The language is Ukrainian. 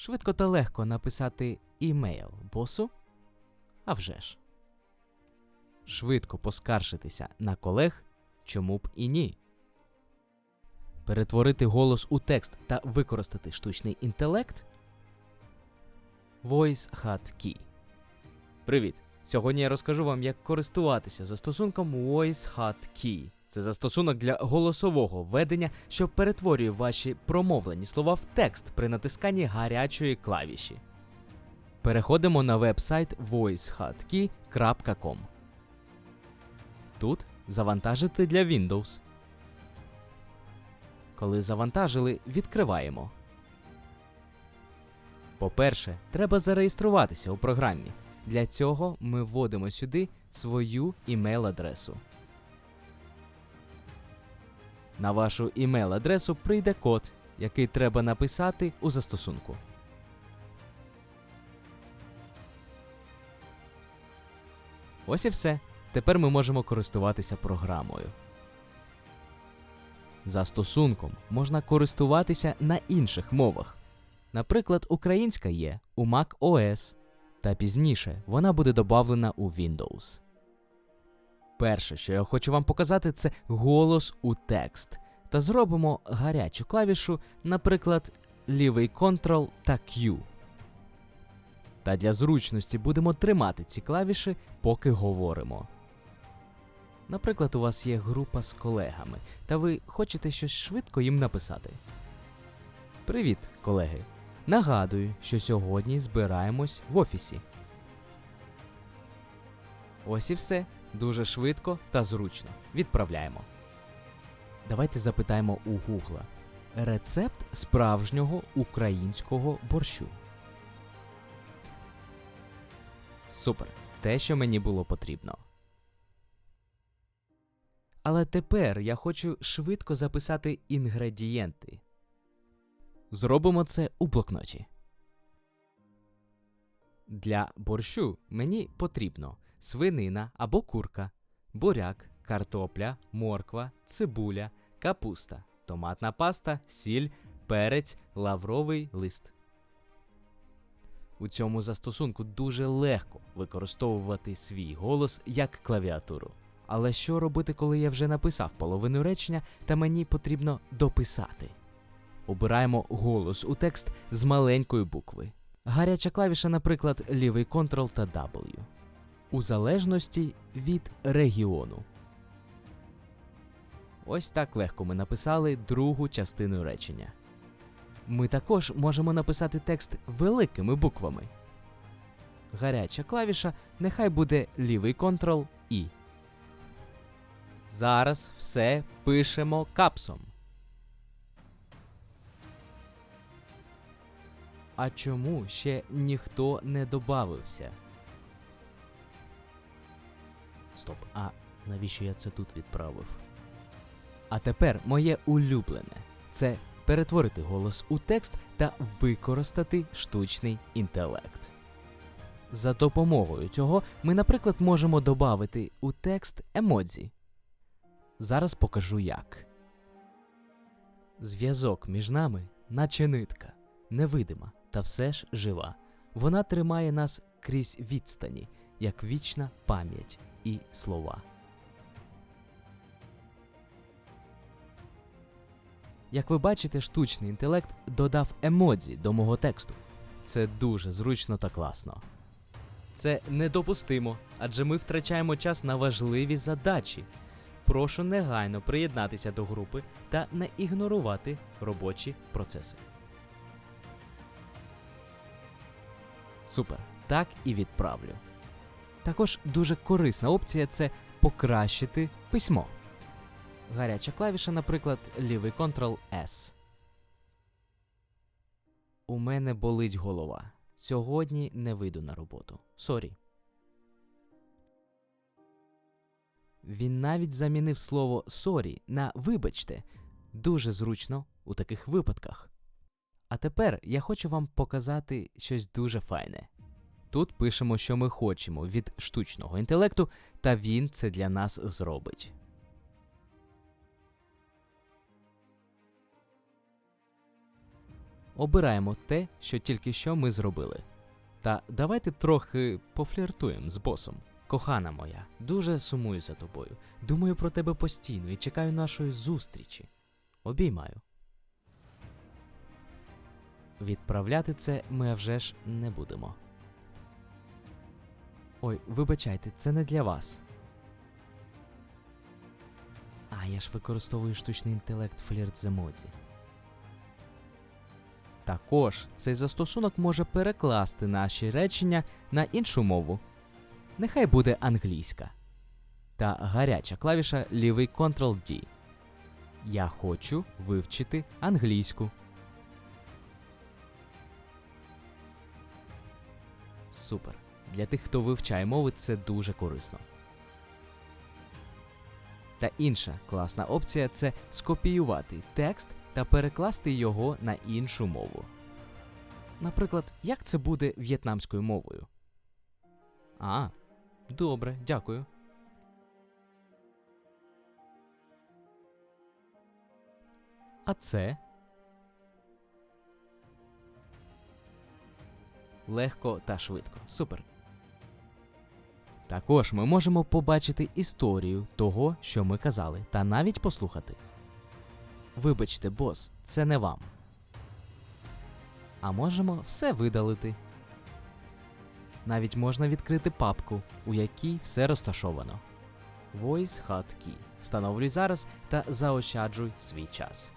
Швидко та легко написати імейл босу? А вже ж. Швидко поскаржитися на колег, чому б і ні. Перетворити голос у текст та використати штучний інтелект. Voice Hat. Привіт! Сьогодні я розкажу вам, як користуватися застосунком Voice Hat. Це застосунок для голосового введення, що перетворює ваші промовлені слова в текст при натисканні гарячої клавіші. Переходимо на веб-сайт voicehatkey.com. Тут завантажити для Windows. Коли завантажили, відкриваємо. По-перше, треба зареєструватися у програмі. Для цього ми вводимо сюди свою імейл-адресу. На вашу імейл-адресу прийде код, який треба написати у застосунку. Ось і все. Тепер ми можемо користуватися програмою. Застосунком можна користуватися на інших мовах. Наприклад, українська є у Mac OS, та пізніше вона буде додавлена у Windows. Перше, що я хочу вам показати, це голос у текст. Та зробимо гарячу клавішу, наприклад, лівий Ctrl та Q. Та для зручності будемо тримати ці клавіші, поки говоримо. Наприклад, у вас є група з колегами, та ви хочете щось швидко їм написати. Привіт, колеги! Нагадую, що сьогодні збираємось в офісі. Ось і все. Дуже швидко та зручно. Відправляємо. Давайте запитаємо у Гугла рецепт справжнього українського борщу. Супер. Те, що мені було потрібно. Але тепер я хочу швидко записати інгредієнти. Зробимо це у блокноті. Для борщу мені потрібно свинина або курка, буряк, картопля, морква, цибуля, капуста, томатна паста, сіль, перець, лавровий лист. У цьому застосунку дуже легко використовувати свій голос як клавіатуру. Але що робити, коли я вже написав половину речення та мені потрібно дописати? Обираємо голос у текст з маленької букви. Гаряча клавіша, наприклад, лівий Ctrl та W. У залежності від регіону. Ось так легко ми написали другу частину речення. Ми також можемо написати текст великими буквами. Гаряча клавіша нехай буде лівий Ctrl І. Зараз все пишемо капсом. А чому ще ніхто не добавився? Стоп, а навіщо я це тут відправив? А тепер моє улюблене це перетворити голос у текст та використати штучний інтелект. За допомогою цього ми, наприклад, можемо додати у текст емодзі. Зараз покажу як. Зв'язок між нами, наче нитка, невидима та все ж жива. Вона тримає нас крізь відстані, як вічна пам'ять і слова. Як ви бачите, штучний інтелект додав емодзі до мого тексту. Це дуже зручно та класно. Це недопустимо, адже ми втрачаємо час на важливі задачі. Прошу негайно приєднатися до групи та не ігнорувати робочі процеси. Супер. Так і відправлю. Також дуже корисна опція це покращити письмо. Гаряча клавіша, наприклад, лівий Ctrl S. У мене болить голова. Сьогодні не вийду на роботу. Сорі. Він навіть замінив слово сорі на вибачте. Дуже зручно у таких випадках. А тепер я хочу вам показати щось дуже файне. Тут пишемо, що ми хочемо від штучного інтелекту, та він це для нас зробить. обираємо те, що тільки що ми зробили. Та давайте трохи пофліртуємо з босом. Кохана моя, дуже сумую за тобою. Думаю про тебе постійно і чекаю нашої зустрічі. Обіймаю. Відправляти це ми вже ж не будемо. Ой, вибачайте, це не для вас. А, я ж використовую штучний інтелект флірт з емодзі. Також цей застосунок може перекласти наші речення на іншу мову. Нехай буде англійська. Та гаряча клавіша лівий Ctrl-D. Я хочу вивчити англійську. Супер. Для тих, хто вивчає мови, це дуже корисно. Та інша класна опція це скопіювати текст та перекласти його на іншу мову. Наприклад, як це буде в'єтнамською мовою? А, добре, дякую. А це легко та швидко. Супер. Також ми можемо побачити історію того, що ми казали, та навіть послухати. Вибачте, бос, це не вам. А можемо все видалити. Навіть можна відкрити папку, у якій все розташовано. Voice Hot Key. Встановлюй зараз та заощаджуй свій час.